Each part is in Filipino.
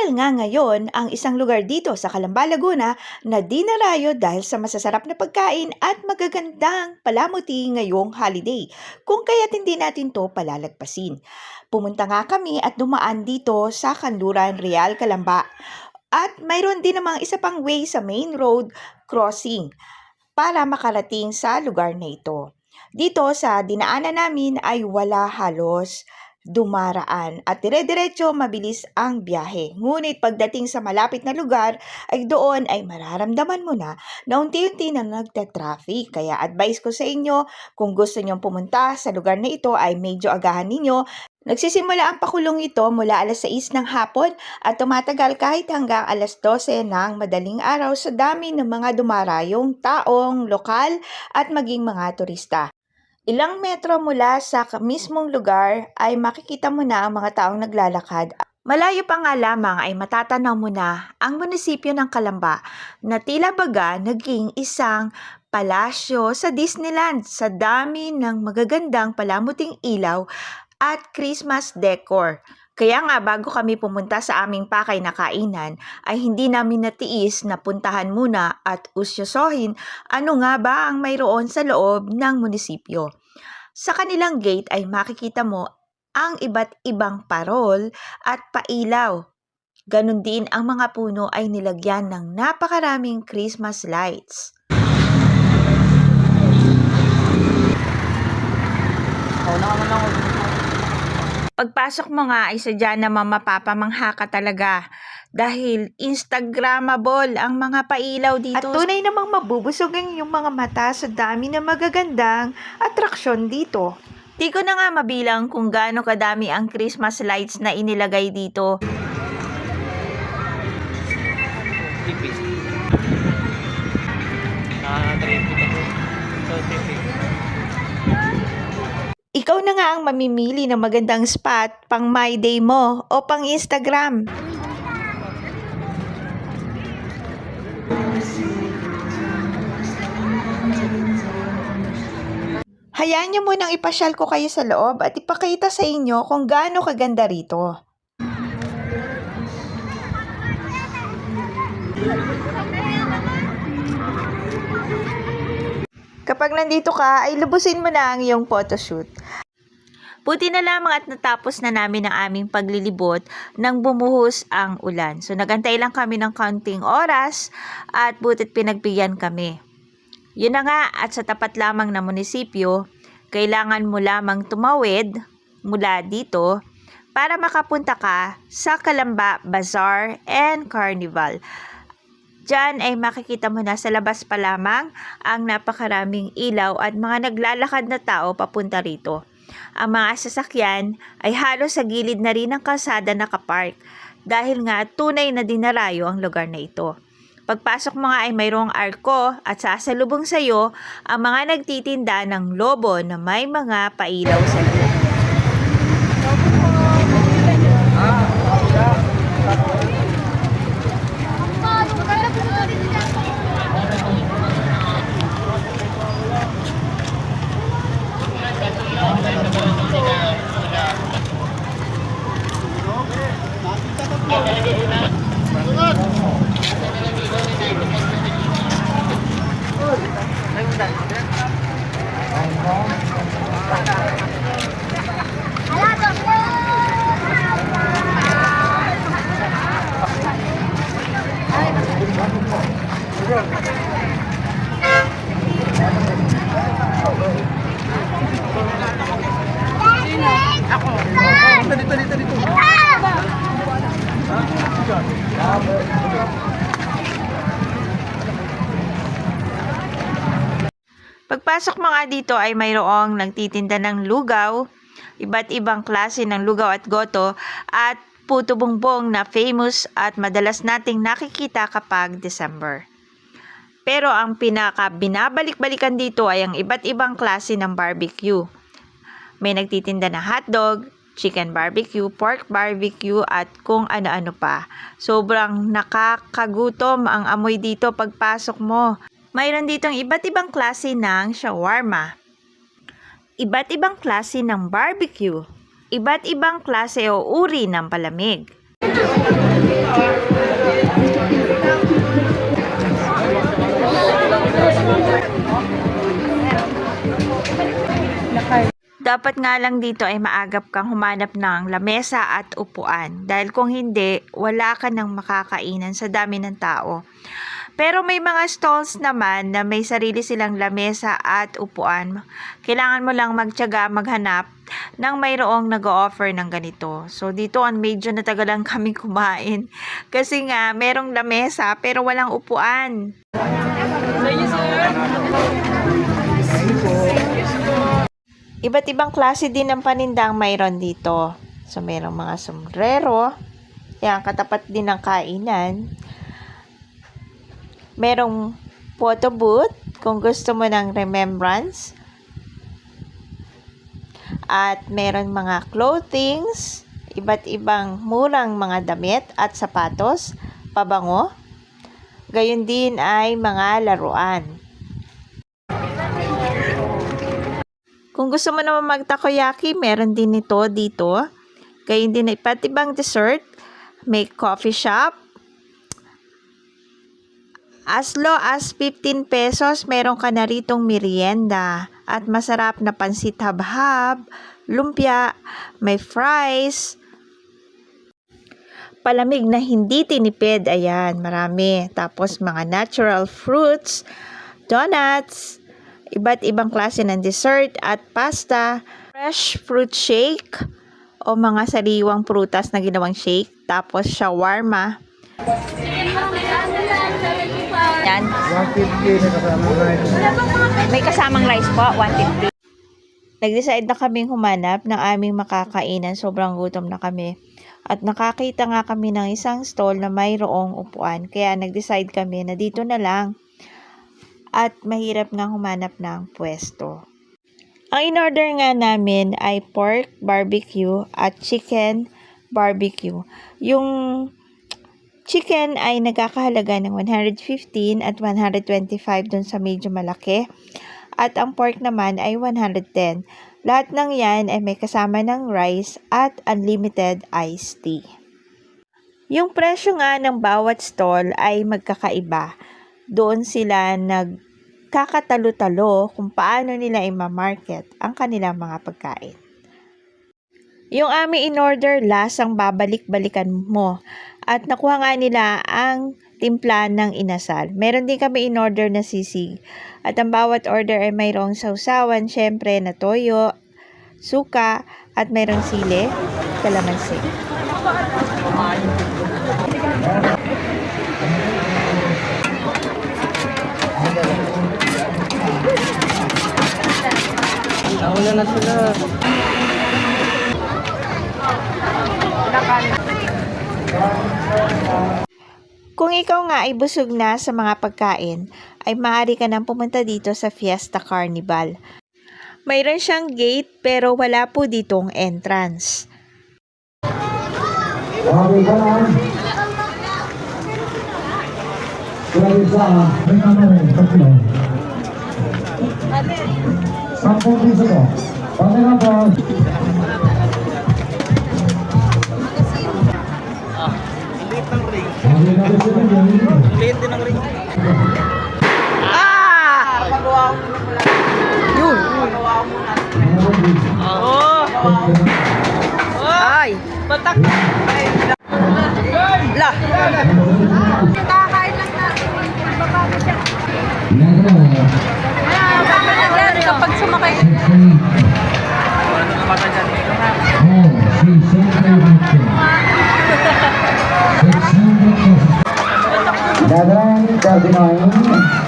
Viral nga ngayon ang isang lugar dito sa Calamba, Laguna na dinarayo dahil sa masasarap na pagkain at magagandang palamuti ngayong holiday. Kung kaya't hindi natin to palalagpasin. Pumunta nga kami at dumaan dito sa Kanluran, Real, Calamba. At mayroon din namang isa pang way sa main road crossing para makarating sa lugar na ito. Dito sa dinaanan namin ay wala halos dumaraan at dire-diretso mabilis ang biyahe. Ngunit pagdating sa malapit na lugar ay doon ay mararamdaman mo na na unti-unti na nagta-traffic. Kaya advice ko sa inyo kung gusto nyong pumunta sa lugar na ito ay medyo agahan ninyo Nagsisimula ang pakulong ito mula alas 6 ng hapon at tumatagal kahit hanggang alas 12 ng madaling araw sa dami ng mga dumarayong taong lokal at maging mga turista. Ilang metro mula sa mismong lugar ay makikita mo na ang mga taong naglalakad. Malayo pa nga lamang ay matatanaw mo na ang munisipyo ng Kalamba na tila baga naging isang palasyo sa Disneyland sa dami ng magagandang palamuting ilaw at Christmas decor. Kaya nga bago kami pumunta sa aming pakay na kainan ay hindi namin natiis na puntahan muna at usyosohin ano nga ba ang mayroon sa loob ng munisipyo. Sa kanilang gate ay makikita mo ang iba't ibang parol at pailaw. Ganon din ang mga puno ay nilagyan ng napakaraming Christmas lights. Pagpasok mo nga ay sadya naman mapapamangha ka talaga dahil Instagrammable ang mga pailaw dito. At tunay namang mabubusog ang iyong mga mata sa dami ng magagandang atraksyon dito. Di ko na nga mabilang kung gaano kadami ang Christmas lights na inilagay dito. tipis. Nakaka-traffic ako. So, tipis. Ikaw na nga ang mamimili ng magandang spot pang my day mo o pang Instagram. Hayaan niyo munang ipasyal ko kayo sa loob at ipakita sa inyo kung gaano kaganda rito. Kapag nandito ka, ay lubusin mo na ang iyong photoshoot. Buti na lamang at natapos na namin ang aming paglilibot nang bumuhos ang ulan. So nagantay lang kami ng kaunting oras at butit pinagbigyan kami. Yun na nga at sa tapat lamang na munisipyo, kailangan mo lamang tumawid mula dito para makapunta ka sa Kalamba Bazaar and Carnival. Diyan ay makikita mo na sa labas pa lamang ang napakaraming ilaw at mga naglalakad na tao papunta rito. Ang mga sasakyan ay halos sa gilid na rin ng kalsada nakapark dahil nga tunay na dinarayo ang lugar na ito. Pagpasok mo nga ay mayroong arko at sasalubong sa iyo ang mga nagtitinda ng lobo na may mga pailaw sa loob. Dito, dito, dito. Pagpasok mo nga dito ay mayroong nagtitinda ng lugaw, iba't ibang klase ng lugaw at goto, at puto bongbong na famous at madalas nating nakikita kapag December. Pero ang pinaka binabalik-balikan dito ay ang iba't ibang klase ng barbecue. May nagtitinda na hotdog, chicken barbecue, pork barbecue at kung ano-ano pa. Sobrang nakakagutom ang amoy dito pagpasok mo. Mayroon ditong iba't ibang klase ng shawarma. Iba't ibang klase ng barbecue. Iba't ibang klase o uri ng palamig. Dapat nga lang dito ay maagap kang humanap ng lamesa at upuan dahil kung hindi, wala ka nang makakainan sa dami ng tao. Pero may mga stalls naman na may sarili silang lamesa at upuan. Kailangan mo lang magtyaga maghanap ng mayroong nag-offer ng ganito. So dito on medyo natagalan kami kumain kasi nga merong lamesa pero walang upuan. Iba't ibang klase din ng panindang mayroon dito. So, mayroong mga sombrero. Yan, katapat din ng kainan. Merong photo booth kung gusto mo ng remembrance. At meron mga clothings, iba't ibang murang mga damit at sapatos, pabango. Gayun din ay mga laruan. Kung gusto mo naman mag-takoyaki, meron din ito dito. Gayun din iba't ibang dessert. May coffee shop. As low as 15 pesos, meron ka na ritong merienda. At masarap na pansit habhab, lumpia, may fries, palamig na hindi tinipid. Ayan, marami. Tapos mga natural fruits, donuts, iba't ibang klase ng dessert at pasta, fresh fruit shake o mga sariwang prutas na ginawang shake, tapos shawarma. Yan. 150 na kasama rice. May kasamang rice po, 150. Nag-decide na kaming humanap ng aming makakainan. Sobrang gutom na kami. At nakakita nga kami ng isang stall na mayroong upuan. Kaya nag-decide kami na dito na lang. At mahirap nga humanap ng pwesto. Ang in-order nga namin ay pork barbecue at chicken barbecue. Yung chicken ay nagkakahalaga ng 115 at 125 dun sa medyo malaki. At ang pork naman ay 110. Lahat ng yan ay may kasama ng rice at unlimited iced tea. Yung presyo nga ng bawat stall ay magkakaiba. Doon sila nagkakatalo-talo kung paano nila i-market ang kanilang mga pagkain. Yung aming in-order, lasang babalik-balikan mo. At nakuha nga nila ang timpla ng inasal. Meron din kami in-order na sisig. At ang bawat order ay mayroong sausawan, syempre, na toyo, suka, at mayroong sili, kalamansi. Ikaw nga ay busog na sa mga pagkain, ay maaari ka nang pumunta dito sa Fiesta Carnival. Mayroon siyang gate pero wala po ditong entrance. Grabe ka eh, tatlo. Sampung piso ko. Pati na po. Yun. Liit din ng ring. Ah! Yun! Oh! Ay! Batak! La! 加油！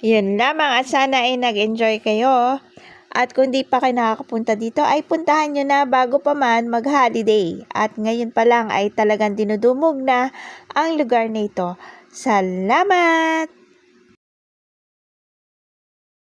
Yun lamang at sana ay nag-enjoy kayo. At kung di pa kayo nakakapunta dito, ay puntahan nyo na bago pa man mag-holiday. At ngayon pa lang ay talagang dinudumog na ang lugar na ito. Salamat!